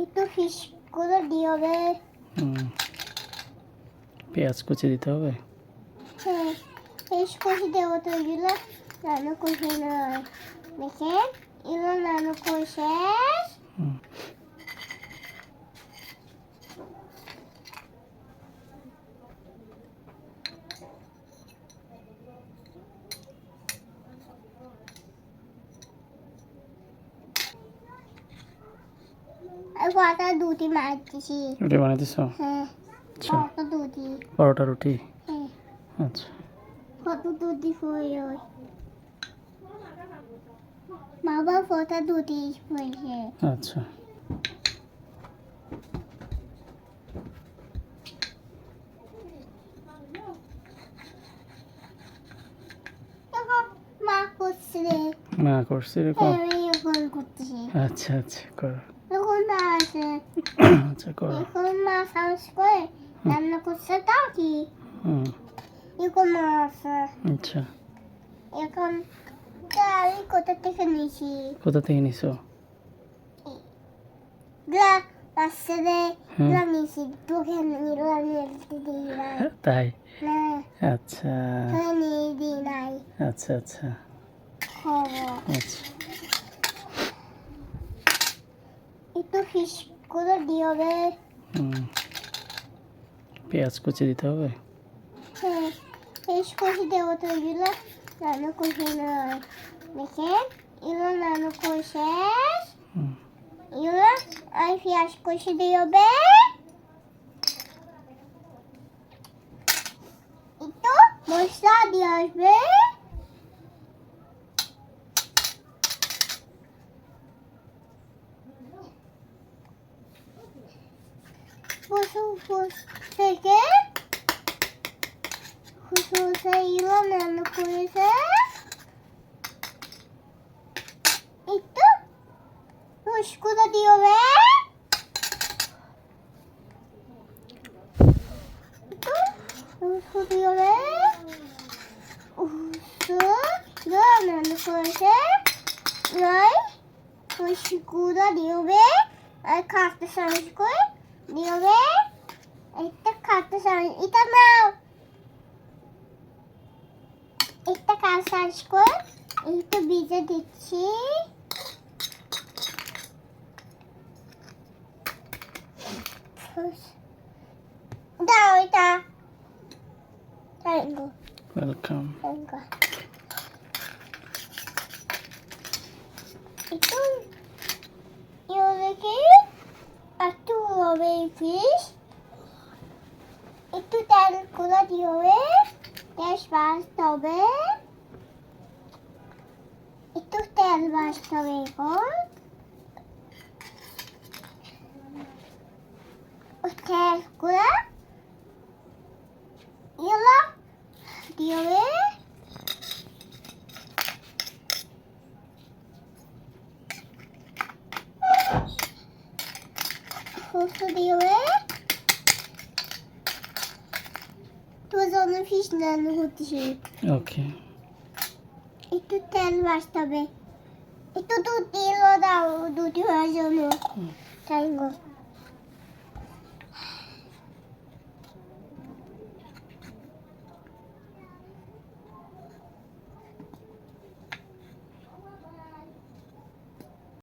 একটু ফিশ করে দিয়ে হবে। হুম। পেঁয়াজ কুচি দিতে হবে? হ্যাঁ ফিশ কুচি দেবো তো এগুলো। নানু কুচি নয় দেখেন এগুলো নানু কষে কটা দুটি মারতেছি রুটি বানাইতেছ? হ্যাঁ আচ্ছা। দুটি পরোটা রুটি? হ্যাঁ। আচ্ছা। কত দুটি হয়ে বাবা দুটি হয়েছে। আচ্ছা। এখন মা করছে রে। না করছি এরকম আমি এখন করতেছি আচ্ছা আচ্ছা করো এখন মা আছে আচ্ছা করো এখন মা সাহস করে রান্না করছে তা কি হুম এখন মা আছে আচ্ছা এখন তা আমি কোথা থেকে নিয়েছি কোথা থেকে নিছো গ্লা আসছে রে হুম। গ্লা নিয়েছি তোকে নিয়ে নিয়ে দিই নাই তাই না আচ্ছা তোকে নিয়ে দিই নাই আচ্ছা আচ্ছা খবর আচ্ছা একটু ফিশ করে দিয়ে হবে হুম পেঁয়াজ কুচি দিতে হবে হ্যাঁ ফিশ কষি দেবো তো এগুলো নানু কষে নয় দেখেন এগুলো নানু কষে হুম এগুলো আমি পেঁয়াজ কষে দিয়ে হবে একটু মশলা দিয়ে আসবে Fosur fosur Kusursa yılan yanı koyuyorsa İttu Hoşku da diyor ve Hoşku diyor ve Usu Yılan yanı koyuyorsa Ray Hoşku da diyor ve Kalktı sana koyuyor হবে একটা খাটতে সাহস এটা নাও একটা কাজ সাহস করে একটু ভিজে দিচ্ছি দাও এটা Tango, ওয়েলকাম tango. Ito, হবে fish. একটু তেলগুলো দিয়ে হবে। গ্যাস বাঁচতে হবে। একটু তেল বাঁচতে হবে এখন। তেলগুলো এগুলো দিয়ে হবে। হলুদ জন্য ফিস রান্না করতেছি ওকে একটু তেল বাঁচতে হবে একটু দুধ দিয়ে দাও দুধ হওয়ার জন্য তাই গো